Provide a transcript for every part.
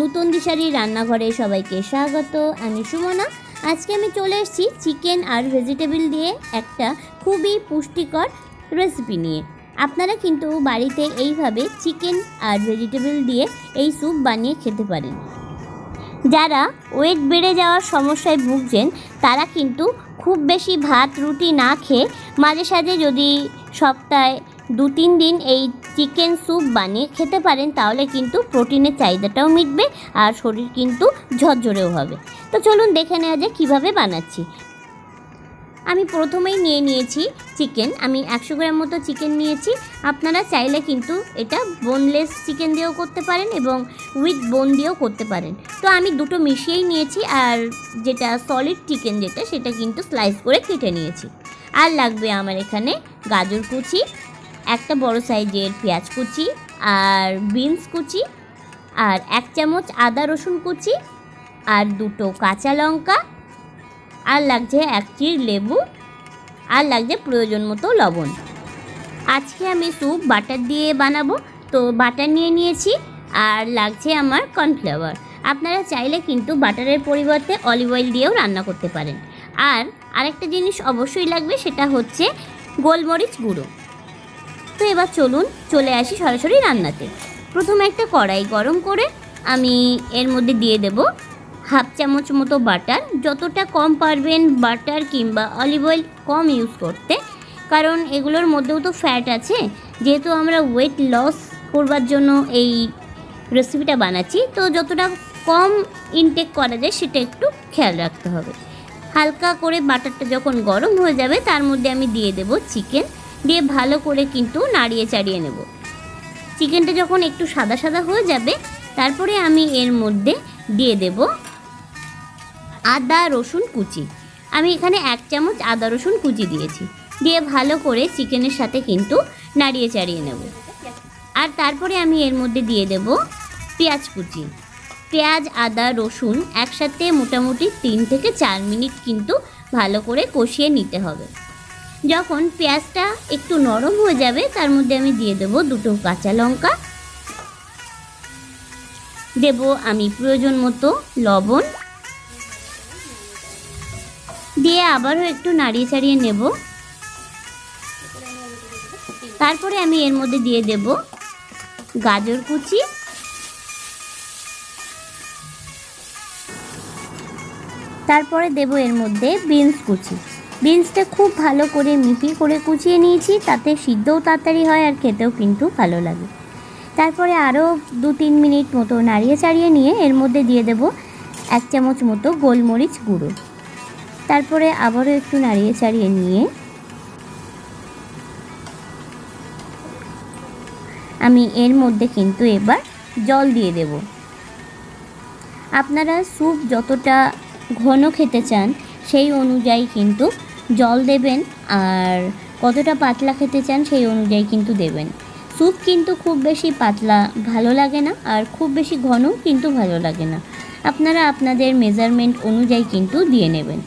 নতুন দিশারি রান্নাঘরে সবাইকে স্বাগত। আমি সুমনা। আজকে আমি চলে এসেছি চিকেন আর ভেজিটেবল দিয়ে একটা খুবই পুষ্টিকর রেসিপি নিয়ে। আপনারা কিন্তু বাড়িতে এইভাবে চিকেন আর ভেজিটেবল দিয়ে এই স্যুপ বানিয়ে খেতে পারেন। যারা ওয়েট বেড়ে যাওয়ার সমস্যায় ভুগছেন, তারা কিন্তু খুব বেশি ভাত, রুটি না খেয়ে মাঝে সাঝে যদি সপ্তাহে দু তিন দিন এই চিকেন স্যুপ বানিয়ে খেতে পারেন, তাহলে কিন্তু প্রোটিনের চাহিদাটাও মিটবে আর শরীর কিন্তু ঝরঝরেও হবে। তো চলুন দেখে নেওয়া যায় কীভাবে বানাচ্ছি। আমি প্রথমেই নিয়ে নিয়েছি চিকেন। আমি একশো গ্রাম মতো চিকেন নিয়েছি। আপনারা চাইলে কিন্তু এটা বোনলেস চিকেন দিয়েও করতে পারেন এবং উইথ বোন দিয়েও করতে পারেন। তো আমি দুটো মিশিয়েই নিয়েছি আর যেটা সলিড চিকেন যেটা, সেটা কিন্তু স্লাইস করে কেটে নিয়েছি। আর লাগবে আমার এখানে গাজর কুচি একটা বড় সাইজের পেঁয়াজ কুচি আর বিনস কুচি আর এক চামচ আদা রসুন কুচি আর দুটো কাঁচা লঙ্কা আর লাগছে এক চির লেবু আর লাগছে প্রয়োজন মতো লবণ। আজকে আমি স্যুপ, বাটার দিয়ে বানাবো। তো বাটার নিয়ে নিয়েছি আর লাগছে আমার কর্নফ্লাওয়ার। আপনারা চাইলে কিন্তু বাটারের পরিবর্তে অলিভ অয়েল দিয়েও রান্না করতে পারেন। আর আরেকটা জিনিস অবশ্যই লাগবে, সেটা হচ্ছে গোলমরিচ গুঁড়ো। তো এবার চলুন চলে আসি সরাসরি রান্নাতে। প্রথমে একটা কড়াই গরম করে আমি এর মধ্যে দিয়ে দেব হাফ চামচ মতো বাটার। যতটা কম পারবেন বাটার কিংবা অলিভ অয়েল কম ইউজ করতে। কারণ এগুলোর মধ্যেও তো ফ্যাট আছে। যেহেতু আমরা ওয়েট লস করবার জন্য এই রেসিপিটা বানাচ্ছি, তো যতটা কম ইনটেক করা যায় সেটা একটু খেয়াল রাখতে হবে। হালকা করে বাটারটা যখন গরম হয়ে যাবে, তার মধ্যে আমি দিয়ে দেব চিকেন দিয়ে ভালো করে কিন্তু নাড়িয়ে চাড়িয়ে নেব। চিকেনটা যখন একটু সাদা সাদা হয়ে যাবে, তারপরে আমি এর মধ্যে দিয়ে দেব আদা রসুন কুচি। আমি এখানে এক চামচ আদা রসুন কুচি দিয়েছি। দিয়ে ভালো করে চিকেনের সাথে কিন্তু নাড়িয়ে চাড়িয়ে নেব। আর তারপরে আমি এর মধ্যে দিয়ে দেব পেঁয়াজ কুচি। পেঁয়াজ, আদা, রসুন একসাথে মোটামুটি তিন থেকে চার মিনিট কিন্তু ভালো করে কষিয়ে নিতে হবে। যখন পেঁয়াজটা একটু নরম হয়ে যাবে, তার মধ্যে আমি দিয়ে দেবো দুটো কাঁচা লঙ্কা। দেব আমি প্রয়োজন মতো লবণ। দিয়ে আবারও একটু নাড়িয়ে ছাড়িয়ে নেব। তারপরে আমি এর মধ্যে দিয়ে দেব গাজর কুচি। তারপরে দেব এর মধ্যে বিনস কুচি। বিনসটা খুব ভালো করে মিহি করে কুচিয়ে নিয়েছি, তাতে সিদ্ধও তাড়াতাড়ি হয় আর খেতেও কিন্তু ভালো লাগে। তারপরে আরও দু তিন মিনিট মতো নাড়িয়ে চাড়িয়ে নিয়ে এর মধ্যে দিয়ে দেব এক চামচ মতো গোলমরিচ গুঁড়ো। তারপরে আবারও একটু নাড়িয়ে চাড়িয়ে নিয়ে আমি এর মধ্যে কিন্তু এবার জল দিয়ে দেব। আপনারা স্যুপ যতটা ঘন খেতে চান সেই অনুযায়ী কিন্তু জল দেবেন আর কতটা পাতলা খেতে চান সেই অনুযায়ী কিন্তু দেবেন। স্যুপ কিন্তু খুব বেশি পাতলা ভালো লাগে না আর খুব বেশি ঘনও কিন্তু ভালো লাগে না। আপনারা আপনাদের মেজারমেন্ট অনুযায়ী কিন্তু দিয়ে নেবেন।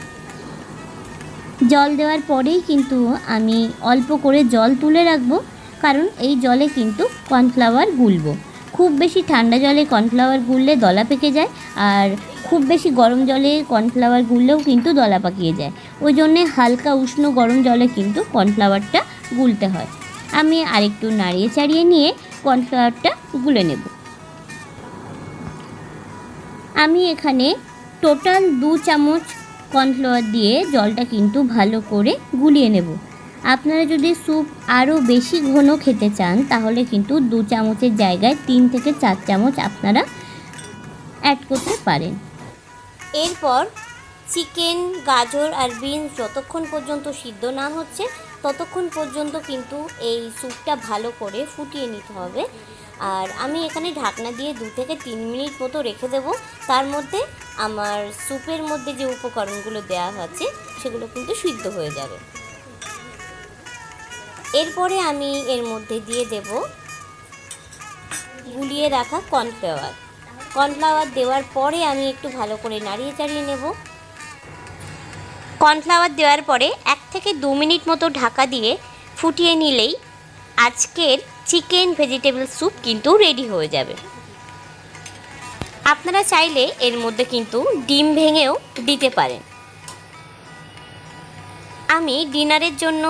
জল দেওয়ার পরেই কিন্তু আমি অল্প করে জল তুলে রাখব, কারণ এই জলে কিন্তু কর্নফ্লাওয়ার গুলবো। খুব বেশি ঠান্ডা জলে কর্নফ্লাওয়ার গুললে দলা পেকে যায় আর খুব বেশি গরম জলে কর্নফ্লাওয়ার গুললেও কিন্তু দলা পাকিয়ে যায়। ওই জন্যে হালকা উষ্ণ গরম জলে কিন্তু কর্নফ্লাওয়ারটা গুলতে হয়। আমি আরেকটু নাড়িয়ে চাড়িয়ে নিয়ে কর্নফ্লাওয়ারটা গুলে নেব। আমি এখানে টোটাল দু চামচ কর্নফ্লাওয়ার দিয়ে জলটা কিন্তু ভালো করে গুলিয়ে নেব। আপনারা যদি স্যুপ আরও বেশি ঘন খেতে চান, তাহলে কিন্তু দু চামচের জায়গায় তিন থেকে চার চামচ আপনারা অ্যাড করতে পারেন। এরপর চিকেন, গাজর আর বিনস যতক্ষণ পর্যন্ত সিদ্ধ না হচ্ছে, ততক্ষণ পর্যন্ত কিন্তু এই স্যুপটা ভালো করে ফুটিয়ে নিতে হবে। আর আমি এখানে ঢাকনা দিয়ে দু থেকে তিন মিনিট মতো রেখে দেব। তার মধ্যে আমার স্যুপের মধ্যে যে উপকরণগুলো দেওয়া আছে, সেগুলো কিন্তু সিদ্ধ হয়ে যাবে। এরপরে আমি এর মধ্যে দিয়ে দেব গুলিয়ে রাখা কর্নফ্লাওয়ার। কর্নফ্লাওয়ার দেওয়ার পরে আমি একটু ভালো করে নাড়িয়ে চাড়িয়ে নেব। কর্নফ্লাওয়ার দেওয়ার পরে এক থেকে দু মিনিট মতো ঢাকা দিয়ে ফুটিয়ে নিলেই আজকের চিকেন ভেজিটেবল স্যুপ কিন্তু রেডি হয়ে যাবে। আপনারা চাইলে এর মধ্যে কিন্তু ডিম ভেঙেও দিতে পারেন। আমি ডিনারের জন্য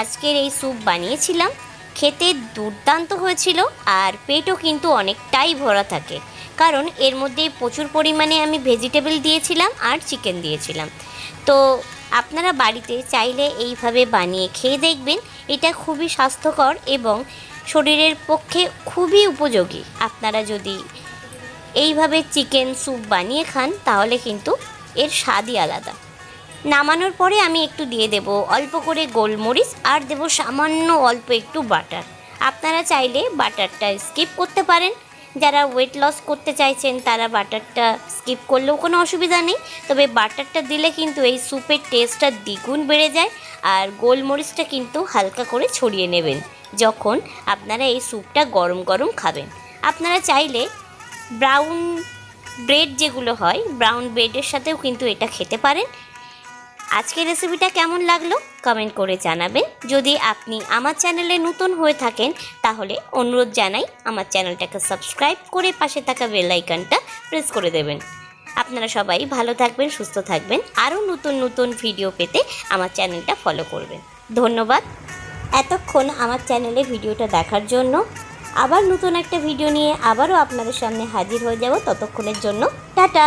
আজকের এই স্যুপ বানিয়েছিলাম। খেতে দুর্দান্ত হয়েছিল আর পেটও কিন্তু অনেকটাই ভরা থাকে। কারণ এর মধ্যে প্রচুর পরিমাণে আমি ভেজিটেবল দিয়েছিলাম আর চিকেন দিয়েছিলাম। তো আপনারা বাড়িতে চাইলে এইভাবে বানিয়ে খেয়ে দেখবেন, এটা খুবই স্বাস্থ্যকর এবং শরীরের পক্ষে খুবই উপযোগী। আপনারা যদি এইভাবে চিকেন স্যুপ বানিয়ে খান, তাহলে কিন্তু এর স্বাদই আলাদা। নামানোর পরে আমি একটু দিয়ে দেব অল্প করে গোলমরিচ আর দেব সামান্য অল্প একটু বাটার। আপনারা চাইলে বাটারটা স্কিপ করতে পারেন। যারা ওয়েট লস করতে চাইছেন, তারা বাটারটা স্কিপ করলেও কোনো অসুবিধা নেই। তবে বাটারটা দিলে কিন্তু এই স্যুপের টেস্টটা দ্বিগুণ বেড়ে যায় আর গোলমরিচটা কিন্তু হালকা করে ছড়িয়ে নেবেন যখন আপনারা এই স্যুপটা গরম গরম খাবেন। আপনারা চাইলে ব্রাউন ব্রেড যেগুলো হয় ব্রাউন ব্রেডের সাথেও কিন্তু এটা খেতে পারেন। আজকের রেসিপিটা কেমন লাগল কমেন্ট করে জানাবেন। যদি আপনি আমার চ্যানেলে নতুন হয়ে থাকেন, তাহলে অনুরোধ জানাই আমার চ্যানেলটাকে সাবস্ক্রাইব করে পাশে থাকা বেল আইকনটা প্রেস করে দেবেন। আপনারা সবাই ভালো থাকবেন, সুস্থ থাকবেন। আরও নতুন নতুন ভিডিও পেতে আমার চ্যানেলটা ফলো করবেন। ধন্যবাদ। এতক্ষণ আমার চ্যানেলে ভিডিওটা দেখার জন্য আবার নতুন একটা ভিডিও নিয়ে আবারও আপনাদের সামনে হাজির হয়ে যাব। ততক্ষণের জন্য টাটা।